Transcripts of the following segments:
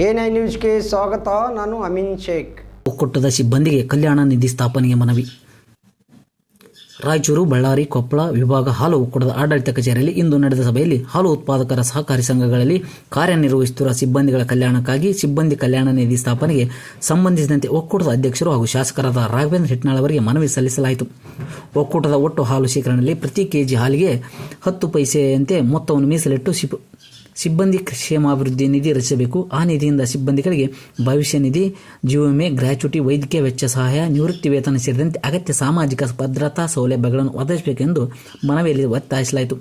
A ನ್ಯೂಸ್ಗೆ ಸ್ವಾಗತ. ನಾನು ಅಮೀನ್ ಶೇಖ್. ಒಕ್ಕೂಟದ ಸಿಬ್ಬಂದಿಗೆ ಕಲ್ಯಾಣ ನಿಧಿ ಸ್ಥಾಪನೆಗೆ ಮನವಿ. ರಾಯಚೂರು, ಬಳ್ಳಾರಿ, ಕೊಪ್ಪಳ ವಿಭಾಗ ಹಾಲು ಒಕ್ಕೂಟದ ಆಡಳಿತ ಕಚೇರಿಯಲ್ಲಿ ಇಂದು ನಡೆದ ಸಭೆಯಲ್ಲಿ ಹಾಲು ಉತ್ಪಾದಕರ ಸಹಕಾರಿ ಸಂಘಗಳಲ್ಲಿ ಕಾರ್ಯನಿರ್ವಹಿಸುತ್ತಿರುವ ಸಿಬ್ಬಂದಿಗಳ ಕಲ್ಯಾಣಕ್ಕಾಗಿ ಸಿಬ್ಬಂದಿ ಕಲ್ಯಾಣ ನಿಧಿ ಸ್ಥಾಪನೆಗೆ ಸಂಬಂಧಿಸಿದಂತೆ ಒಕ್ಕೂಟದ ಅಧ್ಯಕ್ಷರು ಹಾಗೂ ಶಾಸಕರಾದ ರಾಘವೇಂದ್ರ ಹಿಟ್ನಾಳ್ ಅವರಿಗೆ ಮನವಿ ಸಲ್ಲಿಸಲಾಯಿತು. ಒಕ್ಕೂಟದ ಒಟ್ಟು ಹಾಲು ಶೇಖರಣೆಯಲ್ಲಿ ಪ್ರತಿ ಕೆಜಿ ಹಾಲಿಗೆ ಹತ್ತು ಪೈಸೆಯಂತೆ ಮೊತ್ತವನ್ನು ಮೀಸಲಿಟ್ಟು ಸಿಬ್ಬಂದಿ ಕ್ಷೇಮಾಭಿವೃದ್ಧಿ ನಿಧಿ ರಚಿಸಬೇಕು. ಆ ನಿಧಿಯಿಂದ ಸಿಬ್ಬಂದಿಗಳಿಗೆ ಭವಿಷ್ಯ ನಿಧಿ ಜೀವ ವಿಮೆ ಗ್ರಾಚ್ಯುಟಿ, ವೈದ್ಯಕೀಯ ವೆಚ್ಚ ಸಹಾಯ, ನಿವೃತ್ತಿ ವೇತನ ಸೇರಿದಂತೆ ಅಗತ್ಯ ಸಾಮಾಜಿಕ ಭದ್ರತಾ ಸೌಲಭ್ಯಗಳನ್ನು ಒದಗಿಸಬೇಕೆಂದು ಮನವಿಯಲ್ಲಿ ಒತ್ತಾಯಿಸಲಾಯಿತು.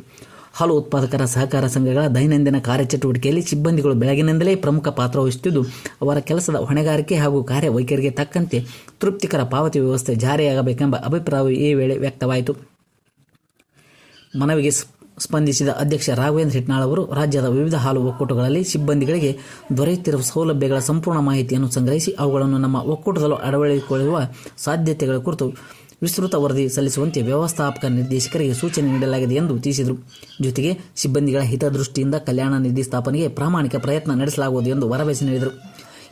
ಹಾಲು ಉತ್ಪಾದಕರ ಸಹಕಾರ ಸಂಘಗಳ ದೈನಂದಿನ ಕಾರ್ಯಚಟುವಟಿಕೆಯಲ್ಲಿ ಸಿಬ್ಬಂದಿಗಳು ಬೆಳಗಿನಿಂದಲೇ ಪ್ರಮುಖ ಪಾತ್ರ ವಹಿಸುತ್ತಿದ್ದು, ಅವರ ಕೆಲಸದ ಹೊಣೆಗಾರಿಕೆ ಹಾಗೂ ಕಾರ್ಯವೈಖರಿಗೆ ತಕ್ಕಂತೆ ತೃಪ್ತಿಕರ ಪಾವತಿ ವ್ಯವಸ್ಥೆ ಜಾರಿಯಾಗಬೇಕೆಂಬ ಅಭಿಪ್ರಾಯ ಈ ವೇಳೆ ವ್ಯಕ್ತವಾಯಿತು. ಮನವಿಗೆ ಸ್ಪಂದಿಸಿದ ಅಧ್ಯಕ್ಷ ರಾಘವೇಂದ್ರ ಹಿಟ್ನಾಳ್ ಅವರು ರಾಜ್ಯದ ವಿವಿಧ ಹಾಲು ಒಕ್ಕೂಟಗಳಲ್ಲಿ ಸಿಬ್ಬಂದಿಗಳಿಗೆ ದೊರೆಯುತ್ತಿರುವ ಸೌಲಭ್ಯಗಳ ಸಂಪೂರ್ಣ ಮಾಹಿತಿಯನ್ನು ಸಂಗ್ರಹಿಸಿ ಅವುಗಳನ್ನು ನಮ್ಮ ಒಕ್ಕೂಟದಲ್ಲೂ ಅಳವಡಿಸಿಕೊಳ್ಳುವ ಸಾಧ್ಯತೆಗಳ ಕುರಿತು ವಿಸ್ತೃತ ವರದಿ ಸಲ್ಲಿಸುವಂತೆ ವ್ಯವಸ್ಥಾಪಕ ನಿರ್ದೇಶಕರಿಗೆ ಸೂಚನೆ ನೀಡಲಾಗಿದೆ ಎಂದು ತಿಳಿಸಿದರು. ಜೊತೆಗೆ ಸಿಬ್ಬಂದಿಗಳ ಹಿತದೃಷ್ಟಿಯಿಂದ ಕಲ್ಯಾಣ ನಿಧಿ ಸ್ಥಾಪನೆಗೆ ಪ್ರಾಮಾಣಿಕ ಪ್ರಯತ್ನ ನಡೆಸಲಾಗುವುದು ಎಂದು ಭರವಸೆ ನೀಡಿದರು.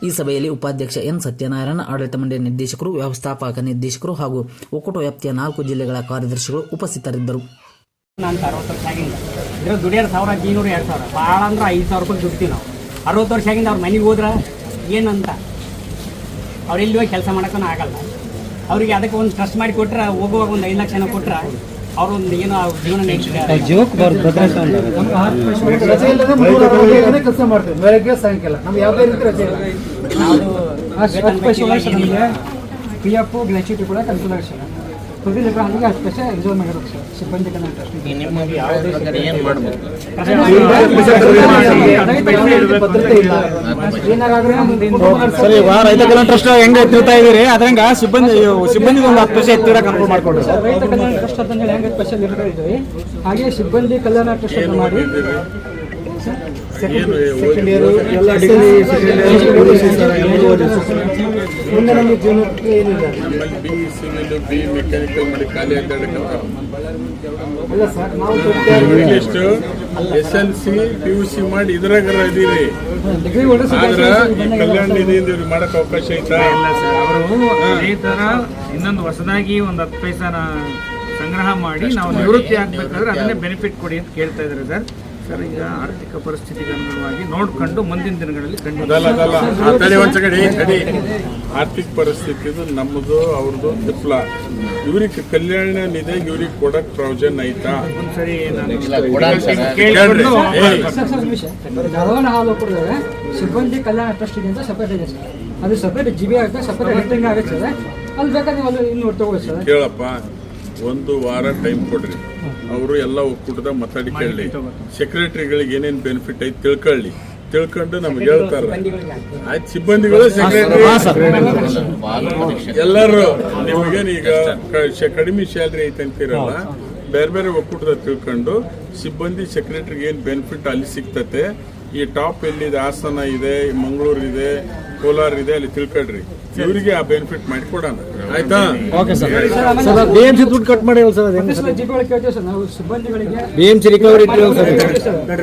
ಈ ಸಭೆಯಲ್ಲಿ ಉಪಾಧ್ಯಕ್ಷ ಎನ್ ಸತ್ಯನಾರಾಯಣ, ಆಡಳಿತ ಮಂಡಳಿ ನಿರ್ದೇಶಕರು, ವ್ಯವಸ್ಥಾಪಕ ನಿರ್ದೇಶಕರು ಹಾಗೂ ಒಕ್ಕೂಟ ವ್ಯಾಪ್ತಿಯ ನಾಲ್ಕು ಜಿಲ್ಲೆಗಳ ಕಾರ್ಯದರ್ಶಿಗಳು ಉಪಸ್ಥಿತರಿದ್ದರು. ನಾನು ಅರವತ್ತು ವರ್ಷ ಆಗಿಂದ ಇದ್ರ ದುಡಿಯೋರು ಸಾವಿರ ಐನೂರು ಎರಡು ಸಾವಿರ ಭಾಳ ಅಂದ್ರೆ ಐದು ಸಾವಿರ ರೂಪಾಯಿ ದುಡ್ತೀವಿ ನಾವು ಅರವತ್ತು ವರ್ಷ ಆಗಿಂದ ಅವ್ರ ಮನೆಗೆ ಹೋದ್ರೆ ಏನಂತ ಅವ್ರು ಎಲ್ಲಿ ಹೋಗಿ ಕೆಲಸ ಮಾಡೋಕ್ಕೂ ಆಗಲ್ಲ ಅವ್ರಿಗೆ ಅದಕ್ಕೆ ಒಂದು ಟ್ರಸ್ಟ್ ಮಾಡಿ ಕೊಟ್ರೆ ಹೋಗುವಾಗ ಒಂದು ಐದು ಲಕ್ಷನ ಕೊಟ್ರೆ ಅವ್ರೊಂದು ಏನೋ ಅವ್ರ ಜೀವನ ಕೆಲಸ ಮಾಡ್ತೀವಿ ಬೆಳಗ್ಗೆ ಸಾಯಂಕಾಲ ನಮ್ಗೆ ಯಾವುದೇ ರೀತಿ ರಜೆ ಇಲ್ಲ ವೇತನ ಬೇಕು, ಏನಿಲ್ಲ. ಪಿ ಎಫ್ ಗ್ರಾಚ್ಯುಟಿ ಕೂಡ ಕನ್ಸಿಡರೇಷನ್ ಪೈಸೆ ಎಂಜಾಯ್ ಮಾಡಿರೋದು ಸರ್. ಸಿಬ್ಬಂದಿ ಕನ್ನಡ ಭದ್ರತೆ ಇಲ್ಲ. ಏನಾರಾದ್ರೆ ಸರಿ ವಾರ ರೈತ ಕಲ್ಯಾಣ ಟ್ರಸ್ಟ್ ಹೆಂಗ್ ಎತ್ತಿರ್ತಾ ಇದೀರಿ ಅದ್ರಂಗ ಸಿಬ್ಬಂದಿ ಸಿಬ್ಬಂದಿ ಒಂದು ಹತ್ತು ಪೈಸೆ ಎತ್ತಿರ ಕಂಟ್ರೋಲ್ ಮಾಡ್ಕೊಡ್ರಿ. ಸರ್ ರೈತ ಕಲ್ಯಾಣ ಟ್ರಸ್ಟ್ ಅಂತ ಹೇಳಿ ಹೆಂಗೆ ಸ್ಪೆಷಲ್ ಇರ್ತಾ ಇದ್ದೀವಿ ಹಾಗೆ ಸಿಬ್ಬಂದಿ ಕಲ್ಯಾಣ ಟ್ರಸ್ಟ್ ಅಂತ ಮಾಡಿ. ಸೆಕೆಂಡ್ ಇಯರ್ ಎಲ್ಲ ಡಿಗ್ರಿ ಮುಂದೆ ನಮ್ಮ ಜೀವನಕ್ಕೆ ಏನಿಲ್ಲ ಬಿ ಸಿವಿಲ್ ಬಿ ಮೆಕ್ಯಾನಿಕಲ್ ಮಾಡಿ ಖಾಲಿ ಅಲ್ಲ ಸರ್ ನಾವು S L C P U C ಮಾಡಿ ಇದ್ರಾಗ ಇದೀರಿ ಆದ್ರೆ ಈ ಕಲ್ಯಾಣ ನಿಧಿಯಿಂದ ಇವ್ರಿಗೆ ಮಾಡಕ್ ಅವಕಾಶ ಐತಾ? ಇಲ್ಲ ಸರ್ ಅವರು ಈ ತರ ಇನ್ನೊಂದು ಹೊಸದಾಗಿ ಒಂದು ಹತ್ತು ಪೈಸಾನ ಸಂಗ್ರಹ ಮಾಡಿ ನಾವು ನಿವೃತ್ತಿ ಆಗ್ಬೇಕಾದ್ರೆ ಅದನ್ನೇ ಬೆನಿಫಿಟ್ ಕೊಡಿ ಅಂತ ಕೇಳ್ತಾ ಇದ್ದಾರೆ ಸರ್. ಸರ್ ಈಗ ಆರ್ಥಿಕ ಪರಿಸ್ಥಿತಿಗೆ ಅನುಗುಣವಾಗಿ ನೋಡ್ಕೊಂಡು ಮುಂದಿನ ದಿನಗಳಲ್ಲಿ ಖಂಡಿತ ಆರ್ಥಿಕ ಪರಿಸ್ಥಿತಿದು ನಮ್ಮದು ಅವ್ರದ್ದು ತಿಪ್ಲ ಇವ್ರಿಗೆ ಕಲ್ಯಾಣ ನಿಧಿ ಇವ್ರಿಗೆ ಕೊಡಕ್ ಪ್ರಾವಿಷನ್ ಐತಾ? ಒಂದ್ಸರಿ ಹಾಲು ಕೊಡಿದ್ರೆ ಸಿಬ್ಬಂದಿ ಕಲ್ಯಾಣ ಟ್ರಸ್ಟ್ ಇದೆ ಅಂತ ಸಪ್ರೇಟ್ ಇದೆ ಸರ್. ಅದು ಸಪರೇಟ್ ಜಿ ಬಿ ಆಗುತ್ತೆ ಸಪರೇಟ್ ಆಗುತ್ತೆ ಅಲ್ಲಿ ಬೇಕಾದ್ರೆ ನೀವು ಅಲ್ಲಿ ಇನ್ನು ತಗೋಬೋದು ಸರ್. ಕೇಳಪ್ಪ. ಒಂದು ವಾರ ಟೈಮ್ ಕೊಡ್ರಿ. ಅವರು ಎಲ್ಲ ಒಕ್ಕೂಟದ ಮಾತಾಡಿ ಕೇಳಲಿ. ಸೆಕ್ರೆಟರಿಗಳಿಗೆ ಏನೇನು ಬೆನಿಫಿಟ್ ಐತಿ ತಿಳ್ಕೊಳ್ಳಿ. ತಿಳ್ಕೊಂಡು ನಮ್ಗೆ ಹೇಳ್ತಾರ. ಆಯ್ತು ಸಿಬ್ಬಂದಿಗಳು ಸೆಕ್ರೆಟರಿ ಎಲ್ಲರೂ ನಿಮಗೇನು ಈಗ ಕ- ಶೆ- ಕಡಿಮೆ ಸ್ಯಾಲ್ರಿ ಐತೆ ಅಂತೀರಲ್ಲ ಬೇರೆ ಬೇರೆ ಒಕ್ಕೂಟದ ತಿಳ್ಕೊಂಡು ಸಿಬ್ಬಂದಿ ಸೆಕ್ರೆಟರಿಗೆ ಏನು ಬೆನಿಫಿಟ್ ಅಲ್ಲಿ ಸಿಗ್ತತೆ ಈ ಟಾಪ್ ಎಲ್ಲಿದೆ ಹಾಸನ ಇದೆ ಮಂಗಳೂರು ಇದೆ ಕೋಲಾರ ಇದೆ ಅಲ್ಲಿ ತಿಳ್ಕೊಳ್ರಿ. ಇವರಿಗೆ ಆ ಬೆನಿಫಿಟ್ ಮಾಡಿ ಕೊಡೋಣ ಆಯ್ತಾ? Okay sir sir B C ದುಡ್ಡು ಕಟ್ ಮಾಡಿ ಸರ್ ಸರ್ ನಾವು ಸಿಬ್ಬಂದಿಗಳಿಗೆ B M C recovery sir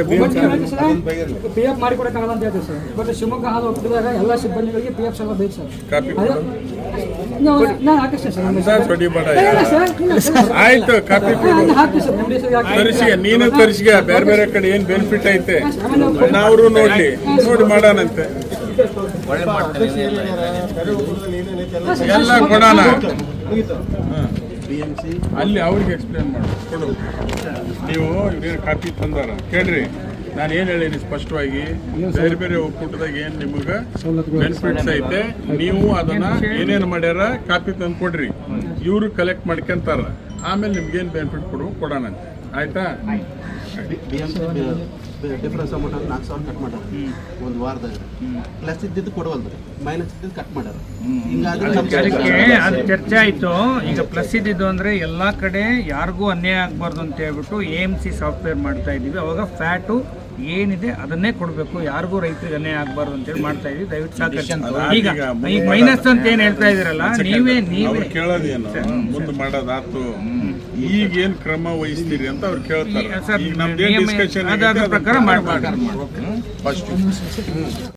P F ಮಾಡಿ ಕೊಡಕ್ಕಾಗಲ್ಲ ಅಂತ ಹೇಳ್ತೀವಿ ಸರ್ ಬಟ್ ಶಿವಮೊಗ್ಗ ಹಾಲು ಒಪ್ಪಿದಾಗ ಎಲ್ಲ ಸಿಬ್ಬಂದಿಗಳಿಗೆ ಪಿ ಎಫ್ ಸಲ ಬೇಕು ಸರ್ ಕಾಪಿ ನಾನು ಹಾಕಿಸ್ತೀನಿ ಸರ್ ಇಲ್ಲ ಸರ್ ಆಯ್ತು ಕಾಪಿ ತರಿಸಿಗೆ ನೀನು ತರಿಸಿಗೆ ಬೇರೆ ಬೇರೆ ಕಡೆ ಏನ್ ಬೆನಿಫಿಟ್ ಐತೆ? ನಾವ್ರು ನೋಡ್ಲಿ. ನೋಡಿ ಮಾಡೋಣಂತೆ. ಎಲ್ಲ ಕೊಡೋಣ. ಅಲ್ಲಿ ಅವ್ರಿಗೆ ಎಕ್ಸ್ಪ್ಲೇನ್ ಮಾಡಿ. ಕೊಡು. ನೀವು ಇವ್ರೇನು ಕಾಪಿ ತಂದಾರ? ಕೇಳ್ರಿ. ನಾನು ಏನು ಹೇಳೀನಿ ಸ್ಪಷ್ಟವಾಗಿ ಬೇರೆ ಬೇರೆ ಒಕ್ಕೂಟದಾಗ ಏನು ನಿಮಗೆ ಬೆನಿಫಿಟ್ಸ್ ಐತೆ ನೀವು ಅದನ್ನ ಏನೇನು ಮಾಡ್ಯಾರ ಕಾಪಿ ತಂದು ಕೊಡ್ರಿ ಇವರು ಕಲೆಕ್ಟ್ ಮಾಡ್ಕೊಂತಾರ. ಆಮೇಲೆ ನಿಮ್ಗೇನು ಬೆನಿಫಿಟ್ ಕೊಡು ಕೊಡೋಣ ಆಯ್ತಾ? ಡಿಫ್ರೆನ್ಸ್ ಅಮೌಂಟ್ ಅಂದ್ರೆ ನಾಲ್ಕು ಸಾವಿರ ಕಟ್ ಮಾಡ್ಯಾರ ಒಂದು ವಾರದಾಗ. ಪ್ಲಸ್ ಇದ್ದಿದ್ದು ಕೊಡವಲ್ದ್ರಿ ಮೈನಸ್ ಇದ್ದಿದ್ದು ಕಟ್ ಮಾಡ್ಯಾರ ಹಿಂಗಾಗಿ ಅದು ಚರ್ಚೆ ಆಯಿತು. ಈಗ ಪ್ಲಸ್ ಇದ್ದಿದ್ದು ಅಂದರೆ ಎಲ್ಲ ಕಡೆ ಯಾರಿಗೂ ಅನ್ಯಾಯ ಆಗಬಾರ್ದು ಅಂತ ಹೇಳ್ಬಿಟ್ಟು ಎ ಎಂ ಸಿ ಸಾಫ್ಟ್ವೇರ್ ಮಾಡ್ತಾ ಇದ್ದೀವಿ. ಅವಾಗ ಫ್ಯಾಟು ಏನಿದೆ ಅದನ್ನೇ ಕೊಡಬೇಕು. ಯಾರಿಗೂ ರೈತರಿಗೆ ಅನ್ಯಾಯ ಆಗಬಾರ್ದು ಅಂತೇಳಿ ಮಾಡ್ತಾ ಇದೀವಿ. ದಯವಿಟ್ಟು ಸಾಕಷ್ಟು ಈಗ ಈಗ ಮೈನಸ್ ಅಂತ ಏನು ಹೇಳ್ತಾ ಇದ್ದೀರಲ್ಲ ನೀವೇ ನೀವೇ. ಕೇಳೋದೇನು? ಮುಂದೆ ಮಾಡೋದಾತು ಈಗ ಏನ್ ಕ್ರಮ ವಹಿಸ್ತೀರಿ ಅಂತ ಅವ್ರು ಕೇಳ್ತಾರೆ. ಈಗ ನಮ್ದೇನ್ ಡಿಸ್ಕಷನ್ ಪ್ರಕಾರ ಮಾಡಬಾರ್ದು ಫಸ್ಟ್.